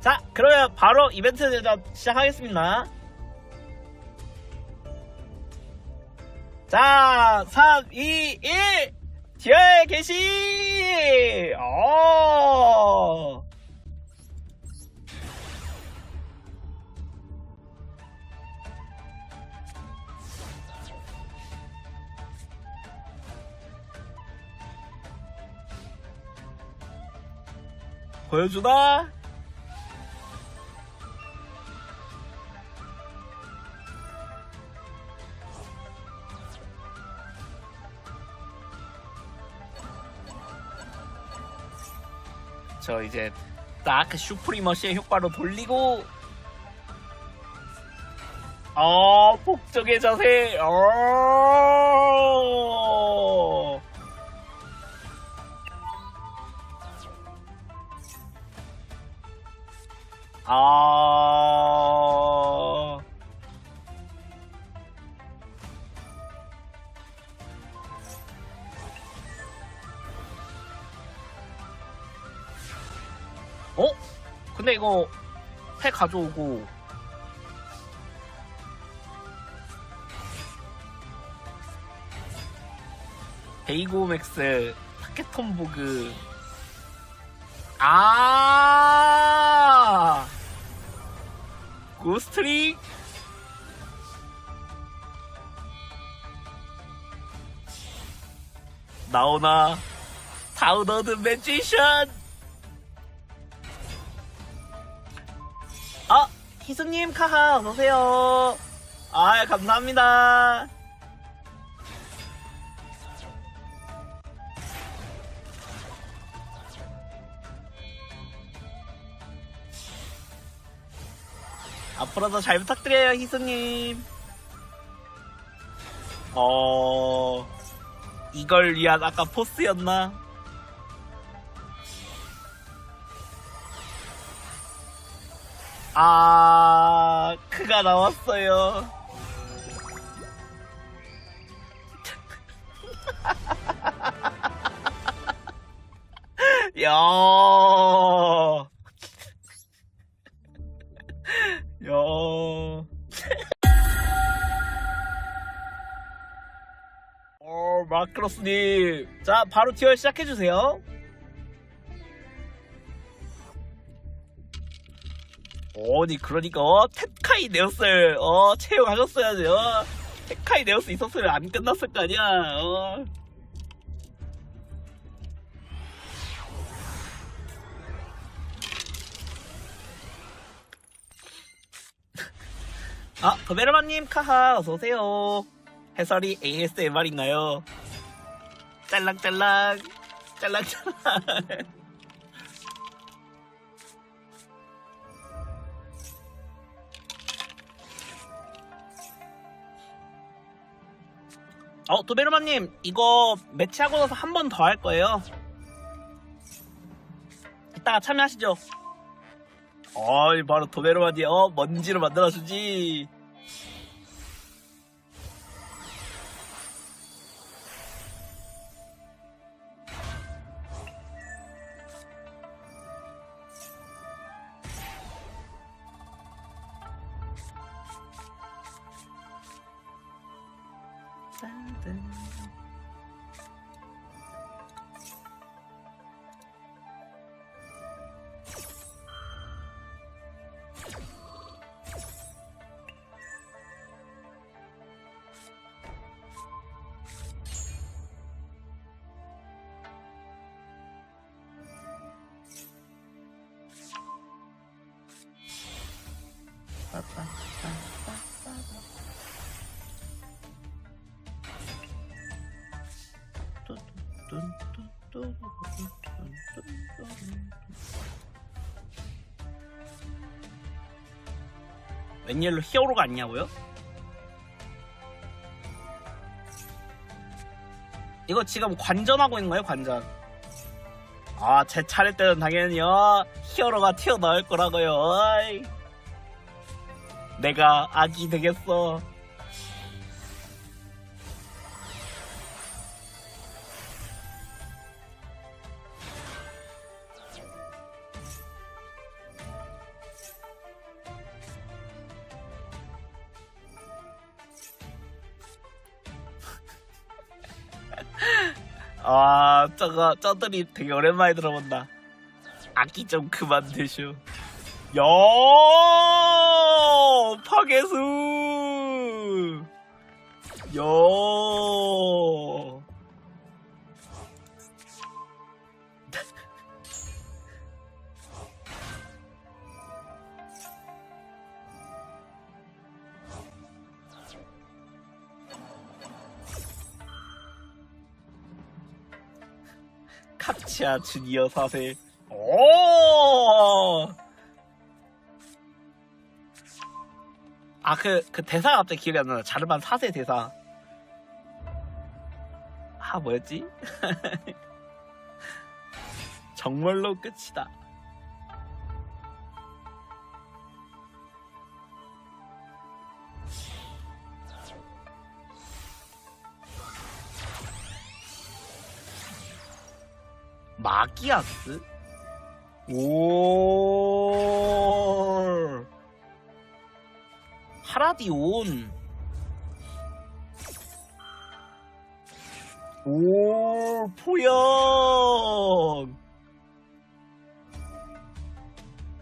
자, 그러면 바로 이벤트 대전 시작하겠습니다. 자, 3, 2, 1! 뒤에 계시! 어! 보여주나? 저 이제 딱 슈프리머시의 효과로 돌리고 어 복종의 자세! 어! 아... 어? 근데 이거 패 가져오고. 베이고맥스 타케톤보그. 아! 고스트릭 나오나? 다운로드 매지션 희수님 카하 어서오세요 아 감사합니다 앞으로도 잘 부탁드려요, 희수님. 어, 이걸 위한 아까 포스였나? 아, 그가 나왔어요. 야. 야. 어, 마크로스님. 자, 바로 티어 시작해주세요. 어니, 그러니까, 어, 테카이 네오스를, 어, 채용하셨어야지, 어. 테카이 네오스 있었으면 안 끝났을 거 아니야, 어. 아, 도베르마님 카하 어서오세요. 해설이 ASMR인가요? 짤랑짤랑, 짤랑짤랑. 어, 도베르마님, 이거 매치하고 나서 한 번 더 할 거예요. 이따가 참여하시죠. 어이, 바로 도베르마니, 어, 먼지를 만들어주지. 웬일로 히어로가 아니냐고요? 이거 지금 관전하고 있는 거예요, 관전. 아, 제 차례 때는 당연히요, 히어로가 튀어나올 거라고요. 어이. 내가 아기 되겠어. 아, 저거, 저들이 되게 오랜만에 들어본다. 악기 좀 그만 드슈. 여! 파괴수 야 카치아 주니어 4세. 오! 아, 그, 그 대사가 갑자기 기억이 안 나요. 자르반 4세 대사. 아, 뭐였지? 정말로 끝이다. 마기아스? 오 하라디온. 오 포연.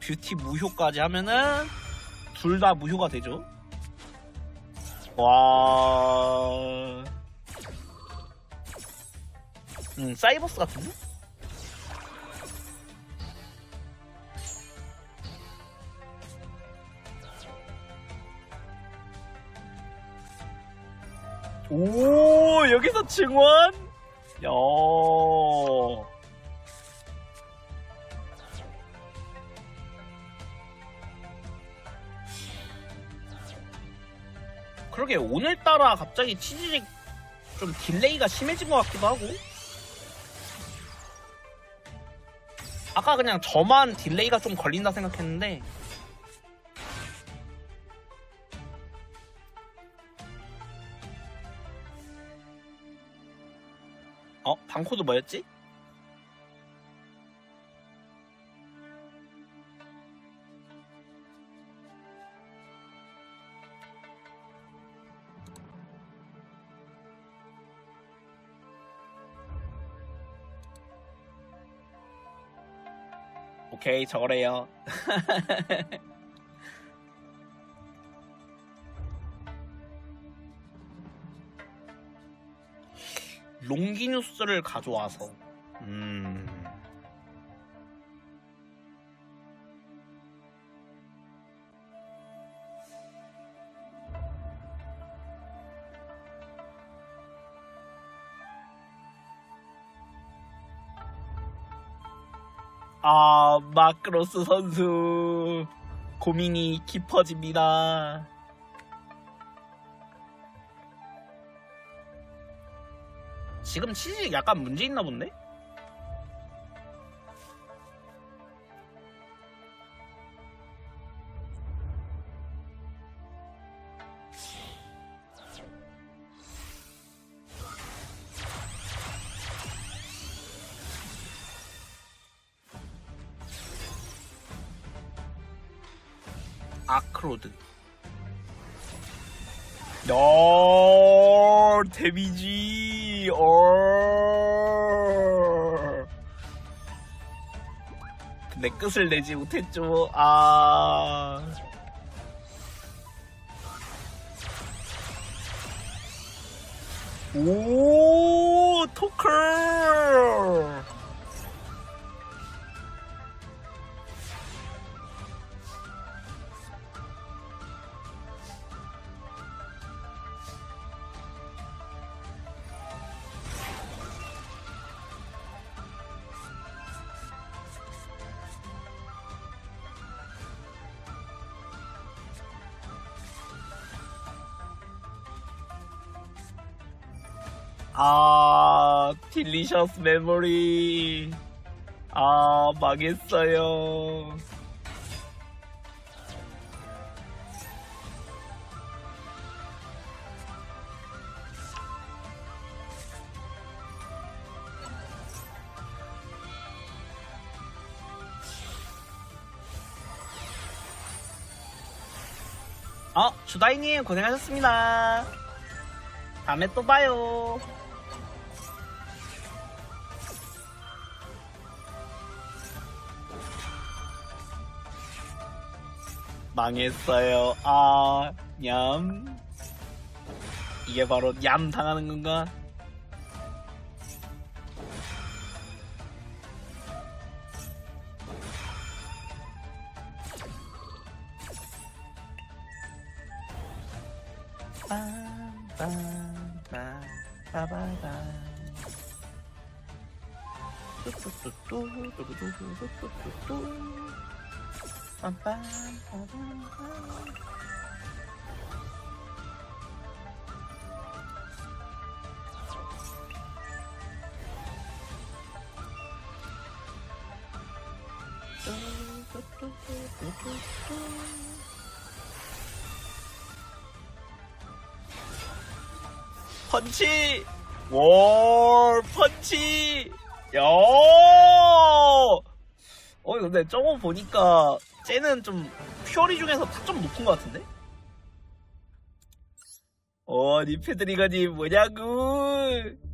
뷰티 무효까지 하면은 둘 다 무효가 되죠. 와. 음, 사이버스 같은데? 오 여기서 증원? 야. 그러게 오늘따라 갑자기 치즈직 좀 딜레이가 심해진 것 같기도 하고 아까 그냥 저만 딜레이가 좀 걸린다 생각했는데 방코드 뭐였지? 오케이 저래요 롱기뉴스를 가져와서. 음... 아 마크로스 선수. 고민이 깊어집니다. 지금 치즈 약간 문제 있나 본데? 아크로드 야 데미지 어. 근데 끝을 내지 못했죠. 아. 오, 토크! 아, 딜리셔스 메모리. 아, 망했어요. 어, 주다이님 고생하셨습니다. 다음에 또 봐요. 망했어요. 아, 냠. 이게 바로 냠 당하는 건가? 빰빰빰빰빰빰 빰빰빰빰빰 펀치! 월 펀치! 야! 어 근데 저거 보니까 쟤는 좀 퓨어리 중에서 타점 높은 것 같은데? 어, 니페드리가니 뭐냐고!